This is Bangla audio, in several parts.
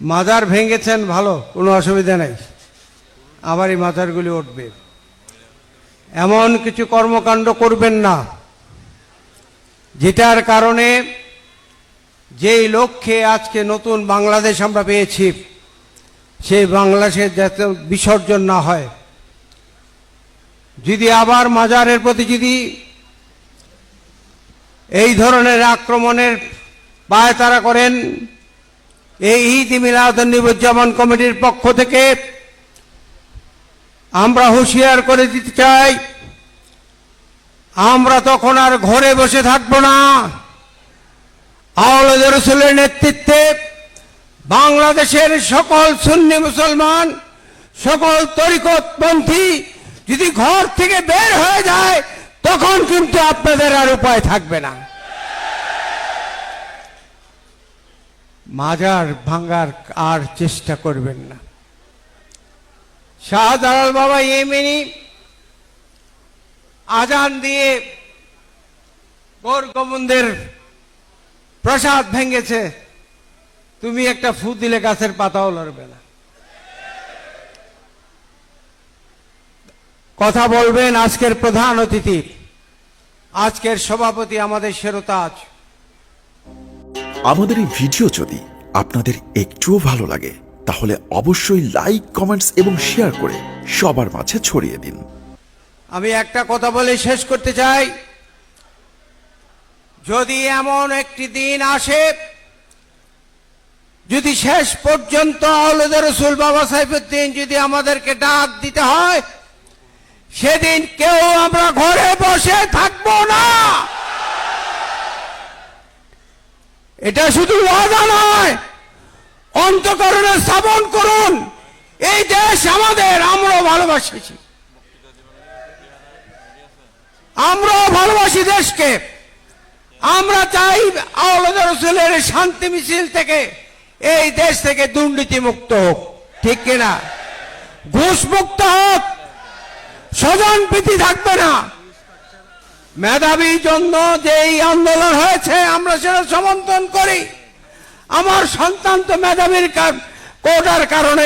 মাজার ভেঙেছেন, ভালো, কোনো অসুবিধা নেই। আবার এই মাজারগুলি উঠবে। এমন কিছু কর্মকাণ্ড করবেন না, যেটার কারণে যেই লক্ষ্যে আজকে নতুন বাংলাদেশ আমরা পেয়েছি, সেই বাংলাদেশের যাতে বিসর্জন না হয়। যদি আবার মাজারের প্রতি যদি এই ধরনের আক্রমণের পায়তারা করেন এই ঈদ মিলাদুজ্জামান কমিটির পক্ষ থেকে আমরা হুঁশিয়ার করে দিতে চাই, আমরা তখন আর ঘরে বসে থাকব না। আওলাদ রসুলের নেতৃত্বে বাংলাদেশের সকল সুন্নি মুসলমান, সকল তরিকতপন্থী যদি ঘর থেকে বের হয়ে যায়, তখন কিন্তু আপনাদের আর উপায় থাকবে না। মাজার ভাঙ্গার আর চেষ্টা করবেন না। শাহজালাল বাবা এমনি আজান দিয়ে গোর গোবিন্দের প্রসাদ ভেঙেছে। তুমি একটা ফু দিলে গাছের পাতাও লড়বে না। কথা বলবেন আজকের প্রধান অতিথি। আজকের সভাপতি আমাদের শেরতাজ। আমাদের এই ভিডিও যদি আপনাদের একটুও ভালো লাগে, তাহলে অবশ্যই লাইক কমেন্টস এবং শেয়ার করে সবার মাঝে ছড়িয়ে দিন। আমি একটা কথা বলে শেষ করতে চাই। যদি এমন একটি দিন আসে, যদি শেষ পর্যন্ত রসুল বাবা সাইফুদ্দিন যদি আমাদেরকে ডাক দিতে হয়, সেদিন কেউ আমরা ঘরে বসে থাকব না। এটা শুধু ওয়াদা নয় অন্তকরণে স্থাপন করুন। এই দেশ আমাদের, আমরাও ভালোবাসেছি। আমরাও ভালোবাসি দেশকে। আমরা চাই আওলাদ রসুলের শান্তি মিছিল থেকে এই দেশ থেকে দুর্নীতি মুক্ত হোক, ঠিক কিনা? ঘুষ মুক্ত হোক স্বজন প্রীতি থাকবে না। মেধাবী জন্য যে এই আন্দোলন হয়েছে, আমরা সেটা সমর্থন করি। আমার সন্তান তো মেধাবীর কোটার কারণে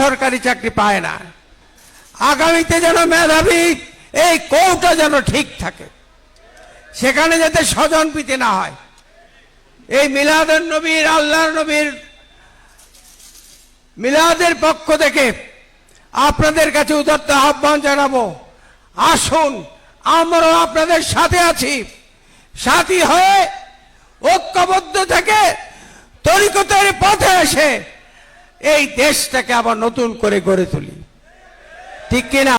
সরকারি চাকরি পায় না। আগামীতে যেন মেধাবী এই কৌটা যেন ঠিক থাকে, সেখানে যাতে স্বজন প্রীতি না হয়। এই মিলাদের নবীর, আল্লাহর নবীর মিলাদের পক্ষ থেকে আপনাদের কাছে উদাত্ত আহ্বান জানাব। আসুন আমরাও আপনাদের সাথে আছি। সাথী হয়ে ঐক্যবদ্ধ থেকে তরিকতের পথে এসে এই দেশটাকে আবার নতুন করে গড়ে তুলি। ঠিক কিনা?